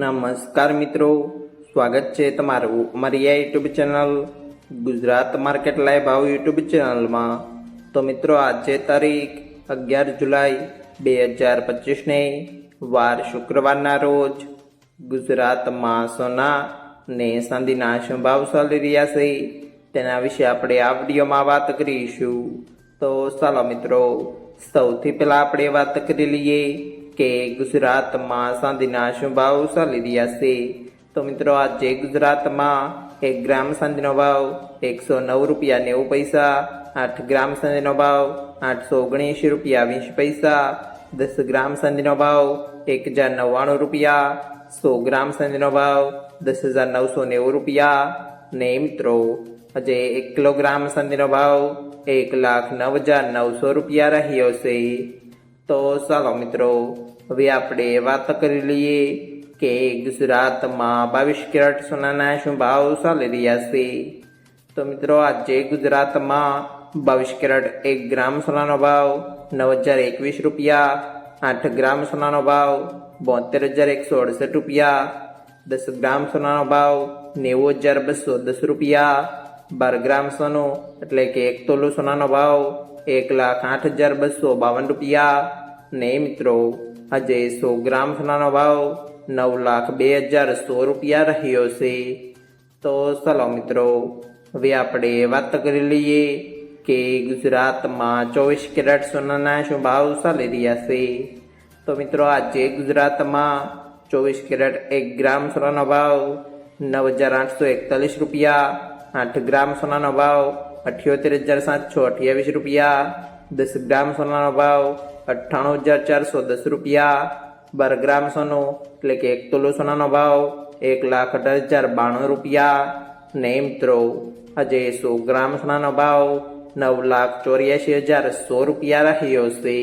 નમસ્કાર મિત્રો, સ્વાગત છે તમારું અમારી આ YouTube channel Gujarat market live ભાવ યુટ્યુબ ચેનલમાં. તો મિત્રો, આજે તારીખ અગિયાર જુલાઈ બે હજાર પચીસને વાર શુક્રવારના રોજ ગુજરાતમાં સોના ને ચાંદીના શું ચાલી રહ્યા છે તેના વિશે આપણે આ વિડીયોમાં વાત કરીશું. તો ચાલો મિત્રો, સૌથી પહેલાં આપણે વાત કરી લઈએ કે ગુજરાતમાં ચાંદીના શું ભાવ ચાલી રહ્યા છે. તો મિત્રો, આજે ગુજરાતમાં એક ગ્રામ ચાંદીનો ભાવ એકસો નવ રૂપિયા નેવું પૈસા, આઠ ગ્રામ ચાંદીનો ભાવ આઠસો ઓગણીસ રૂપિયા વીસ પૈસા, દસ ગ્રામ ચાંદીનો ભાવ એક હજાર નવ્વાણું રૂપિયા, સો ગ્રામ ચાંદીનો ભાવ દસ હજાર નવસો નેવું રૂપિયા. ને મિત્રો, આજે એક કિલોગ્રામ ચાંદીનો ભાવ એક લાખ નવ હજાર નવસો રૂપિયા રહ્યો છે. તો ચાલો મિત્રો, હવે આપણે વાત કરી લઈએ કે ગુજરાતમાં બાવીસ કેરેટ સોનાના શું ભાવ ચાલી રહ્યા છે. તો મિત્રો, આજે ગુજરાતમાં બાવીસ કેરેટ એક ગ્રામ સોનાનો ભાવ નવ હજાર એકવીસ રૂપિયા, આઠ ગ્રામ સોનાનો ભાવ બોતેર હજાર એકસો અડસઠ રૂપિયા, દસ ગ્રામ સોનાનો ભાવ નેવું હજાર બસો દસ રૂપિયા, બાર ગ્રામ સોનું એટલે કે એક તોલું સોનાનો ભાવ એક લાખ આઠ હજાર બસો બાવન રૂપિયા. ને મિત્રો, આજે સો ગ્રામ સોનાનો ભાવ નવ લાખ બે હજાર સો રૂપિયા રહ્યો છે. તો ચાલો મિત્રો, હવે આપણે વાત કરી લઈએ કે ગુજરાતમાં ચોવીસ કેરેટ સોનાના શું ભાવ ચાલી રહ્યા છે. તો મિત્રો, આજે ગુજરાતમાં ચોવીસ કેરેટ એક ગ્રામ સોનાનો ભાવ નવ હજાર આઠસો એકતાલીસ રૂપિયા. આઠ ગ્રામ સોનાનો ભાવ અઠ્યોતેર હજાર સાતસો અઠ્યાવીસ રૂપિયા, દસ ગ્રામ સોનાનો ભાવ અઠ્ઠાણું હજાર ચારસો દસ રૂપિયા, બાર ગ્રામ સોનું એટલે કે એક તોલો સોનાનો ભાવ એક લાખ અઢાર હજાર બાણું રૂપિયા. ને મિત્રો આજે સો ગ્રામ સોનાનો ભાવ નવ લાખ ચોર્યાસી હજાર સો રૂપિયા રહ્યો છે.